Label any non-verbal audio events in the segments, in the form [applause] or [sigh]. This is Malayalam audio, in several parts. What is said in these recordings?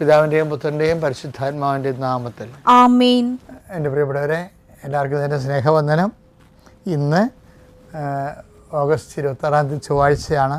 പിതാവിന്റെയും പുത്രന്റെയും പരിശുദ്ധാത്മാവിന്റെയും നാമത്തിൽ ആമീൻ. എന്റെ പ്രിയപ്പെട്ടവരെ എല്ലാവർക്കും എന്റെ സ്നേഹവന്ദനം. ഇന്ന് ഓഗസ്റ്റ് ഇരുപത്താറാം തീയതി ചൊവ്വാഴ്ചയാണ്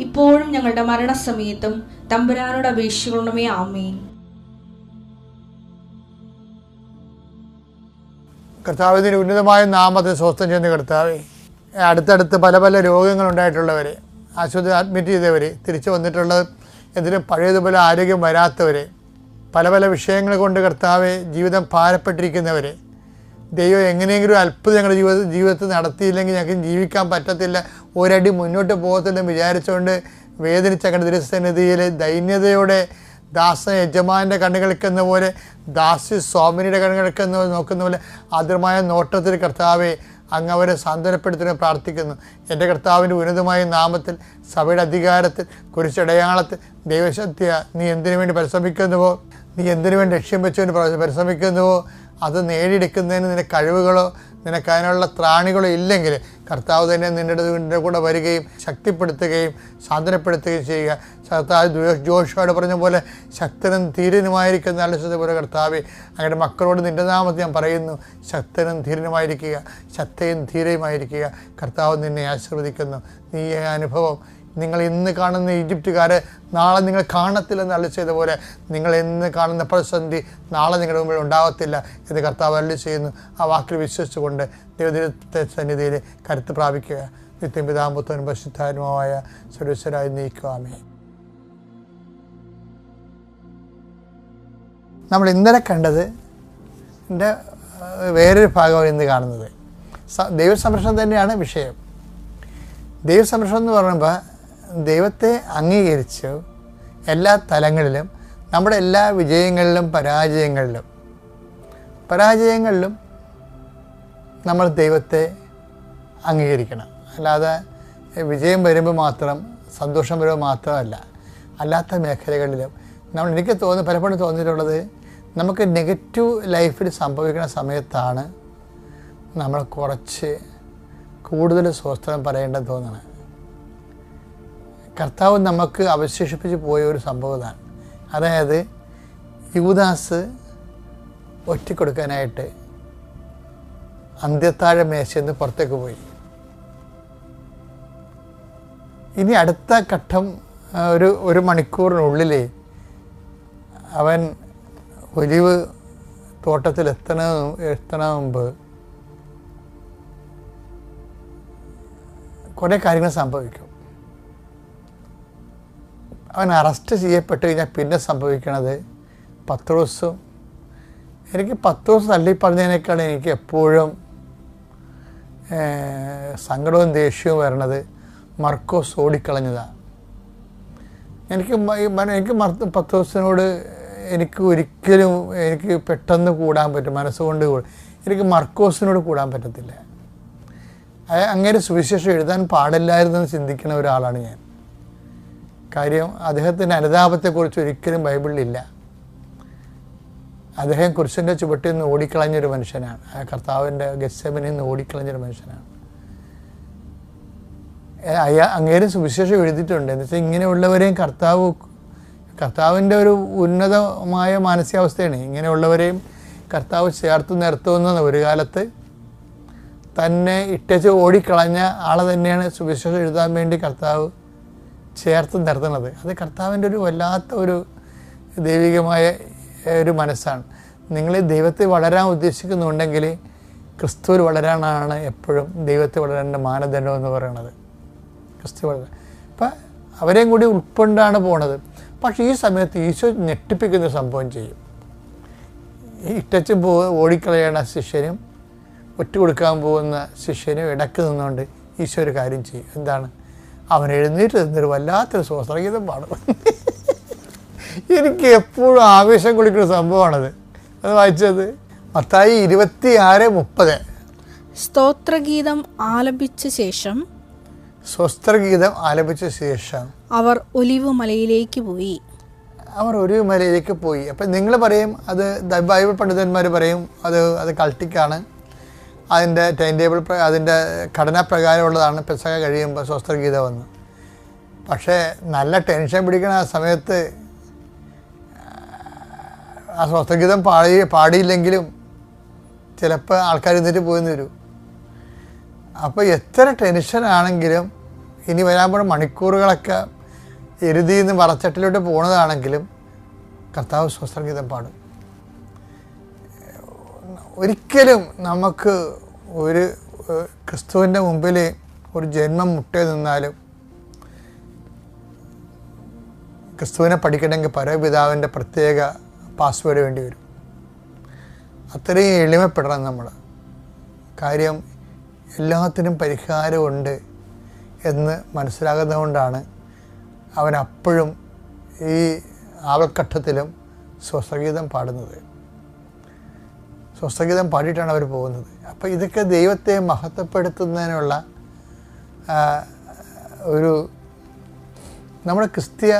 ഇപ്പോഴും ഞങ്ങളുടെ മരണസമയത്തും തമ്പുരാനോട് അപേക്ഷിക്കണമേ ആമേൻ. കർത്താവിന്റെ ഉന്നതമായ നാമത്തെ സ്വസ്ഥം ചെയ്യുന്ന കർത്താവെ അടുത്തടുത്ത് പല പല രോഗങ്ങളുണ്ടായിട്ടുള്ളവർ ആശുപത്രി അഡ്മിറ്റ് ചെയ്തവർ തിരിച്ചു വന്നിട്ടുള്ളത് എന്തിനും പഴയതുപോലെ ആരോഗ്യം വരാത്തവർ പല പല വിഷയങ്ങൾ കൊണ്ട് കർത്താവെ ജീവിതം ഭാരപ്പെട്ടിരിക്കുന്നവരെ ദൈവം എങ്ങനെയെങ്കിലും അത്ഭുതം ഞങ്ങളുടെ ജീവിത ജീവിതത്തിൽ നടത്തിയില്ലെങ്കിൽ ഞങ്ങൾക്ക് ജീവിക്കാൻ പറ്റത്തില്ല. ഒരടി മുന്നോട്ട് പോകത്തില്ലെന്ന് വിചാരിച്ചുകൊണ്ട് വേദനിച്ച കണ്ട് തിരുസന്നിധിയിൽ ദൈന്യതയോടെ ദാസ യജമാന്റെ കണ്ണുകൾക്കെന്ന പോലെ ദാസി സ്വാമിനിയുടെ കണ്ണുകൾക്കെന്ന പോലെ നോക്കുന്ന പോലെ ആദ്യമായ നോട്ടത്തിൽ കർത്താവെ അങ്ങ് അവരെ സാന്ത്വനപ്പെടുത്തുന്ന പ്രാർത്ഥിക്കുന്നു. എന്റെ കർത്താവിന്റെ ഉന്നതമായ നാമത്തിൽ സഭയുടെ അധികാരത്തിൽ കുരിശടയാളത്തിൽ ദൈവശക്തിയ നീ എന്തിനു വേണ്ടി പരിശ്രമിക്കുന്നുവോ? നീ എന്തിനു വേണ്ടി ലക്ഷ്യം വെച്ചുകൊണ്ട് പരിശ്രമിക്കുന്നുവോ? അത് നേടിയെടുക്കുന്നതിന് നിന്റെ കഴിവുകളോ നിനക്ക് അതിനുള്ള ത്രാണികളോ ഇല്ലെങ്കിൽ കർത്താവ് തന്നെ നിന്റെ നിന്റെ കൂടെ വരികയും ശക്തിപ്പെടുത്തുകയും സാന്ത്വനപ്പെടുത്തുകയും ചെയ്യുക. കർത്താവ് ജോഷോട് പറഞ്ഞ പോലെ ശക്തനും ധീരനുമായിരിക്കുന്ന അലസത പോലെ കർത്താവെ അങ്ങയുടെ മക്കളോട് നിന്റെ നാമത്തെ ഞാൻ പറയുന്നു ശക്തനും ധീരനുമായിരിക്കുക ശക്തയും ധീരയുമായിരിക്കുക. കർത്താവ് നിന്നെ ആശീർവദിക്കുന്നു. നീ അനുഭവം നിങ്ങൾ ഇന്ന് കാണുന്ന ഈജിപ്തുകാരെ നാളെ നിങ്ങൾ കാണത്തില്ലെന്ന് അള്ളി ചെയ്ത പോലെ നിങ്ങൾ ഇന്ന് കാണുന്ന പ്രതിസന്ധി നാളെ നിങ്ങളുടെ മുമ്പിൽ ഉണ്ടാകത്തില്ല എന്ന് കർത്താവ് അള്ളി ചെയ്യുന്നു. ആ വാക്കിൽ വിശ്വസിച്ചുകൊണ്ട് ദൈവദൈവത്തെ സന്നിധിയിൽ കരുത്ത് പ്രാപിക്കുക. നിത്യം പിതാമ്പുത്തനും പശുദ്ധാനുമായ സുരേശ്വരായി നീക്കുവാമേ നമ്മൾ ഇന്നലെ കണ്ടത് എന്റെ വേറൊരു ഭാഗമാണ് ഇന്ന് കാണുന്നത്. ദൈവസംരക്ഷണം തന്നെയാണ് വിഷയം. ദൈവസംരക്ഷണം എന്ന് പറയുമ്പോൾ ദൈവത്തെ അംഗീകരിച്ച് എല്ലാ തലങ്ങളിലും നമ്മുടെ എല്ലാ വിജയങ്ങളിലും പരാജയങ്ങളിലും പരാജയങ്ങളിലും നമ്മൾ ദൈവത്തെ അംഗീകരിക്കണം. അല്ലാതെ വിജയം വരുമ്പോൾ മാത്രം സന്തോഷം വരുമ്പോൾ മാത്രമല്ല അല്ലാത്ത മേഖലകളിലും നമ്മൾ എനിക്ക് തോന്നുന്നു പലപ്പോഴും തോന്നിയിട്ടുള്ളത് നമുക്ക് നെഗറ്റീവ് ലൈഫിൽ സംഭവിക്കുന്ന സമയത്താണ് നമ്മൾ കുറച്ച് കൂടുതൽ സ്വസ്ഥം പറയേണ്ടത് തോന്നണം കർത്താവ് നമുക്ക് അവശേഷിപ്പിച്ച് പോയ ഒരു സംഭവമാണ് അതായത് യുവദാസ് ഒറ്റക്കൊടുക്കാനായിട്ട് അന്ത്യത്താഴ മേശയിൽ നിന്ന് പുറത്തേക്ക് പോയി. ഇനി അടുത്ത ഘട്ടം ഒരു ഒരു മണിക്കൂറിനുള്ളിൽ അവൻ ഒലിവ് തോട്ടത്തിൽ എത്തണ എത്തണ മുമ്പ് കുറേ കാര്യങ്ങൾ സംഭവിക്കും. അവൻ അറസ്റ്റ് ചെയ്യപ്പെട്ട് കഴിഞ്ഞാൽ പിന്നെ സംഭവിക്കണത് പത്ത് ദിവസം. എനിക്ക് പത്ത് ദിവസം തള്ളി പറഞ്ഞതിനേക്കാൾ എനിക്ക് എപ്പോഴും സങ്കടവും ദേഷ്യവും വരണത് മർക്കോസ് ഓടിക്കളഞ്ഞതാണ് എനിക്ക് എനിക്ക് പത്ത് പത്രോസിനോട് എനിക്ക് ഒരിക്കലും എനിക്ക് പെട്ടെന്ന് കൂടാൻ പറ്റും മനസ്സുകൊണ്ട് എനിക്ക് മർക്കോസിനോട് കൂടാൻ പറ്റത്തില്ല. അങ്ങനെ സുവിശേഷം എഴുതാൻ പാടില്ലായിരുന്നെന്ന് ചിന്തിക്കുന്ന ഒരാളാണ് ഞാൻ. കാര്യം അദ്ദേഹത്തിന്റെ അനുതാപത്തെക്കുറിച്ച് ഒരിക്കലും ബൈബിളിലില്ല. അദ്ദേഹം കുരിശിന്റെ ചുവട്ടിൽ നിന്ന് ഓടിക്കളഞ്ഞൊരു മനുഷ്യനാണ്. ആ കർത്താവിന്റെ ഗസ്സമിനിൽ നിന്ന് ഓടിക്കളഞ്ഞൊരു മനുഷ്യനാണ്. അയാ അങ്ങേരും സുവിശേഷം എഴുതിയിട്ടുണ്ട്. എന്ന് വെച്ചാൽ ഇങ്ങനെയുള്ളവരെയും കർത്താവ് കർത്താവിന്റെ ഒരു ഉന്നതമായ മാനസികാവസ്ഥയാണ്. ഇങ്ങനെയുള്ളവരെയും കർത്താവ് ചേർത്ത് നിർത്തുന്ന ഒരു കാലത്ത് തന്നെ ഇട്ടച്ച് ഓടിക്കളഞ്ഞ ആളെ തന്നെയാണ് സുവിശേഷം എഴുതാൻ വേണ്ടി കർത്താവ് ചേർത്ത് നിർത്തുന്നത്. അത് കർത്താവിന്റെ ഒരു വല്ലാത്ത ഒരു ദൈവികമായ ഒരു മനസ്സാണ്. നിങ്ങൾ ദൈവത്തെ വളരാൻ ഉദ്ദേശിക്കുന്നുണ്ടെങ്കിൽ ക്രിസ്തുവിൽ വളരാനാണ് എപ്പോഴും ദൈവത്തെ വളരേണ്ട മാനദണ്ഡം എന്ന് പറയുന്നത്. ക്രിസ്തു വളരാൻ അപ്പം അവരെയും കൂടി ഉൾക്കൊണ്ടാണ് പോണത്. പക്ഷേ ഈ സമയത്ത് ഈശോ ഞെട്ടിപ്പിക്കുന്ന സംഭവം ചെയ്യും. ഇട്ടച്ച് പോ ഓടിക്കളയണ ശിഷ്യനും ഒറ്റ കൊടുക്കാൻ പോകുന്ന ശിഷ്യനും ഇടയ്ക്ക് നിന്നുകൊണ്ട് ഈശോ ഒരു കാര്യം ചെയ്യും. എന്താണ്? അവൻ എഴുന്നേറ്റ് നിന്നൊരു വല്ലാത്തൊരു സ്വസ്ത്രഗീതം പാടും. എനിക്ക് എപ്പോഴും ആവേശം കുളിക്കുന്ന സംഭവമാണത്. അത് വായിച്ചത് മത്തായി ഇരുപത്തി ആറ് മുപ്പത്. സ്തോത്രഗീതം ആലപിച്ച ശേഷം സ്വസ്ത്രഗീതം ആലപിച്ച ശേഷം അവർ ഒലിവ് മലയിലേക്ക് പോയി. അവർ ഒരു മലയിലേക്ക് പോയി. അപ്പം നിങ്ങൾ പറയും അത് ബൈബിൾ പണ്ഡിതന്മാർ പറയും അത് അത് കൾട്ടിക്കാണ്. അതിന്റെ ടൈം ടേബിൾ അതിന്റെ ഘടനാപ്രകാരമുള്ളതാണ് പെസക കഴിയുമ്പോൾ സ്വസ്ഥഗീത വന്ന്. പക്ഷേ നല്ല ടെൻഷൻ പിടിക്കണ ആ സമയത്ത് ആ സ്വസ്ഥഗീതം പാടി പാടിയില്ലെങ്കിലും ചിലപ്പോൾ ആൾക്കാർ ഇന്നിട്ട് പോയി വരും. അപ്പോൾ എത്ര ടെൻഷനാണെങ്കിലും ഇനി വരാൻ മണിക്കൂറുകളൊക്കെ എരുതിയിൽ നിന്ന് വറച്ചട്ടിലോട്ട് പോണതാണെങ്കിലും കർത്താവ് സ്വസ്ഥഗീതം പാടും. ഒരിക്കലും നമുക്ക് ഒരു ക്രിസ്തുവിന്റെ മുമ്പിൽ ഒരു ജന്മം മുട്ടേ നിന്നാലും ക്രിസ്തുവിനെ പഠിക്കണമെങ്കിൽ പരപിതാവിന്റെ പ്രത്യേക പാസ്വേഡ് വേണ്ടി വരും. അത്രയും എളിമപ്പെടണം നമ്മൾ. കാര്യം എല്ലാത്തിനും പരിഹാരമുണ്ട് എന്ന് മനസ്സിലാകുന്നതുകൊണ്ടാണ് അവൻ അപ്പോഴും ഈ ആവൽഘട്ടത്തിലും സ്വസംഗീതം പാടുന്നത്. സ്വസംഗീതം പാടിയിട്ടാണ് അവർ പോകുന്നത്. അപ്പോൾ ഇതൊക്കെ ദൈവത്തെ മഹത്വപ്പെടുത്തുന്നതിനുള്ള ഒരു നമ്മുടെ ക്രിസ്തീയ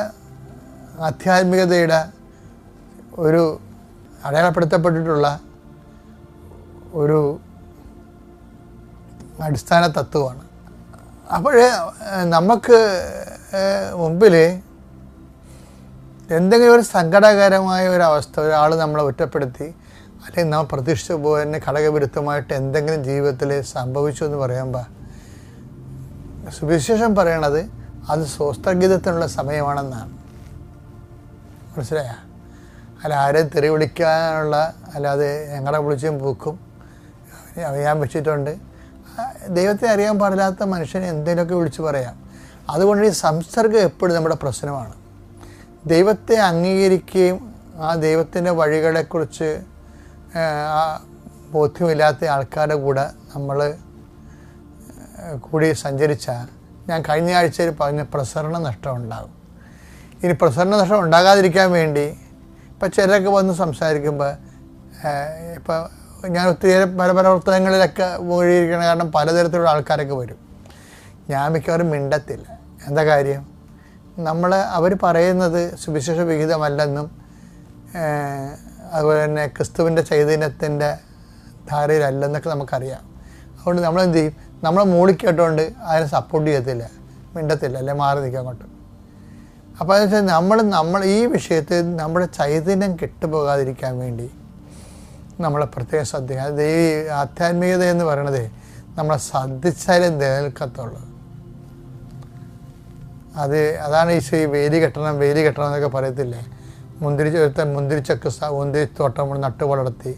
ആധ്യാത്മികതയുടെ ഒരു അടയാളപ്പെടുത്തപ്പെട്ടിട്ടുള്ള ഒരു അടിസ്ഥാന തത്വമാണ്. അപ്പോൾ നമുക്ക് മുമ്പിൽ എന്തെങ്കിലും ഒരു സങ്കടകരമായ ഒരു അവസ്ഥ ഒരാൾ നമ്മളെ ഒറ്റപ്പെടുത്തി അല്ലെങ്കിൽ നാം പ്രതീക്ഷിച്ച പോലെ തന്നെ ഘടകവിരുദ്ധമായിട്ട് എന്തെങ്കിലും ജീവിതത്തിൽ സംഭവിച്ചു എന്ന് പറയുമ്പോൾ സുവിശേഷം പറയണത് അത് സ്വസ്ഥഗീതത്തിനുള്ള സമയമാണെന്നാണ്. മനസ്സിലായ? അല്ല ആരെയും തെറി വിളിക്കാനുള്ള അല്ലാതെ ഞങ്ങളെ വിളിച്ചും പൂക്കും. അറിയാൻ വെച്ചിട്ടുണ്ട് ദൈവത്തെ അറിയാൻ പാടില്ലാത്ത മനുഷ്യനെ എന്തെങ്കിലുമൊക്കെ വിളിച്ച് പറയാം. അതുകൊണ്ട് ഈ സംസർഗം എപ്പോഴും നമ്മുടെ പ്രശ്നമാണ്. ദൈവത്തെ അംഗീകരിക്കുകയും ആ ദൈവത്തിന്റെ വഴികളെക്കുറിച്ച് ആ, ബോധ്യമില്ലാത്ത ആൾക്കാരുടെ കൂടെ നമ്മൾ കൂടി സഞ്ചരിച്ചാൽ ഞാൻ കഴിഞ്ഞ ആഴ്ചയിൽ പറഞ്ഞ പ്രസരണ നഷ്ടം ഉണ്ടാകും. ഇനി പ്രസരണ നഷ്ടം ഉണ്ടാകാതിരിക്കാൻ വേണ്ടി ഇപ്പം ചിലരൊക്കെ വന്ന് സംസാരിക്കുമ്പോൾ ഇപ്പോൾ ഞാൻ ഒത്തിരി പല പ്രവർത്തനങ്ങളിലൊക്കെ ഒഴിയിരിക്കണം കാരണം പലതരത്തിലുള്ള ആൾക്കാരൊക്കെ വരും. ഞാൻ മിക്കവാറും മിണ്ടത്തില്ല. എന്താ കാര്യം? നമ്മൾ അവർ പറയുന്നത് സുവിശേഷ വിഹിതമല്ലെന്നും അതുപോലെ തന്നെ ക്രിസ്തുവിന്റെ ചൈതന്യത്തിന്റെ ധാരയിലല്ലെന്നൊക്കെ നമുക്കറിയാം. അതുകൊണ്ട് നമ്മളെന്ത് ചെയ്യും? നമ്മളെ മൂളിക്കേട്ടുകൊണ്ട് അതിനെ സപ്പോർട്ട് ചെയ്യത്തില്ല മിണ്ടത്തില്ല അല്ലെ മാറി നിൽക്കാൻ അങ്ങോട്ട്. അപ്പോൾ അതെന്ന് വെച്ചാൽ നമ്മൾ നമ്മൾ ഈ വിഷയത്തിൽ നമ്മുടെ ചൈതന്യം കെട്ടുപോകാതിരിക്കാൻ വേണ്ടി നമ്മളെ പ്രത്യേകം ശ്രദ്ധിക്കുക അത് ഈ ആധ്യാത്മികത എന്ന് പറയണത് നമ്മളെ ശ്രദ്ധിച്ചാലേ നിലനിൽക്കത്തുള്ളൂ. അത് അതാണ് ഈ വേലി കെട്ടണം വേലി കെട്ടണം എന്നൊക്കെ പറയത്തില്ലേ? മുന്തിരി മുന്തിരി ചക്ക് മുന്തിരി തോട്ടം നമ്മൾ നട്ട് വളർത്തി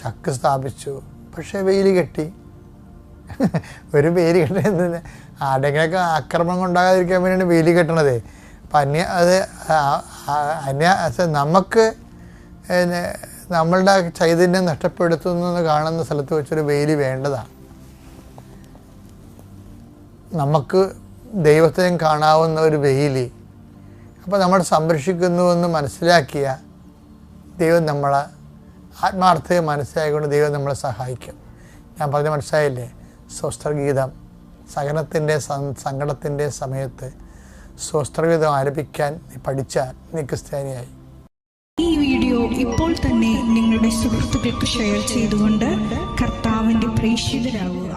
ചക്ക് സ്ഥാപിച്ചു. പക്ഷേ വെയിൽ കെട്ടി. [laughs] ഒരു വേലി കെട്ടുന്നത് ആടെങ്കിലൊക്കെ ആക്രമണം ഉണ്ടാകാതിരിക്കാൻ വേണ്ടിയാണ് വേലി കെട്ടണത്. അപ്പം അന്യ അത് അന്യ നമുക്ക് നമ്മളുടെ ചൈതന്യം നഷ്ടപ്പെടുത്തുന്നു കാണുന്ന സ്ഥലത്ത് വെച്ചൊരു വേലി വേണ്ടതാണ്. നമുക്ക് ദൈവത്തെയും കാണാവുന്ന ഒരു വെയിൽ അപ്പോൾ നമ്മൾ സംരക്ഷിക്കുന്നുവെന്ന് മനസ്സിലാക്കിയ ദൈവം നമ്മളെ ആത്മാർത്ഥത മനസ്സിലാക്കിക്കൊണ്ട് ദൈവം നമ്മളെ സഹായിക്കും. ഞാൻ പറഞ്ഞ മനസ്സിലായില്ലേ? സ്വസ്ത്രഗീതം സഹനത്തിന്റെ സങ്കടത്തിന്റെ സമയത്ത് സ്വസ്ത്രഗീതം ആലപിക്കാൻ നീ പഠിച്ചാൽ നീ ക്രിസ്ത്യാനിയായി. ഈ വീഡിയോ ഇപ്പോൾ തന്നെ നിങ്ങളുടെ സുഹൃത്തുക്കൾക്ക് ഷെയർ ചെയ്തുകൊണ്ട് കർത്താവിന്റെ പ്രേക്ഷിതരാകുക.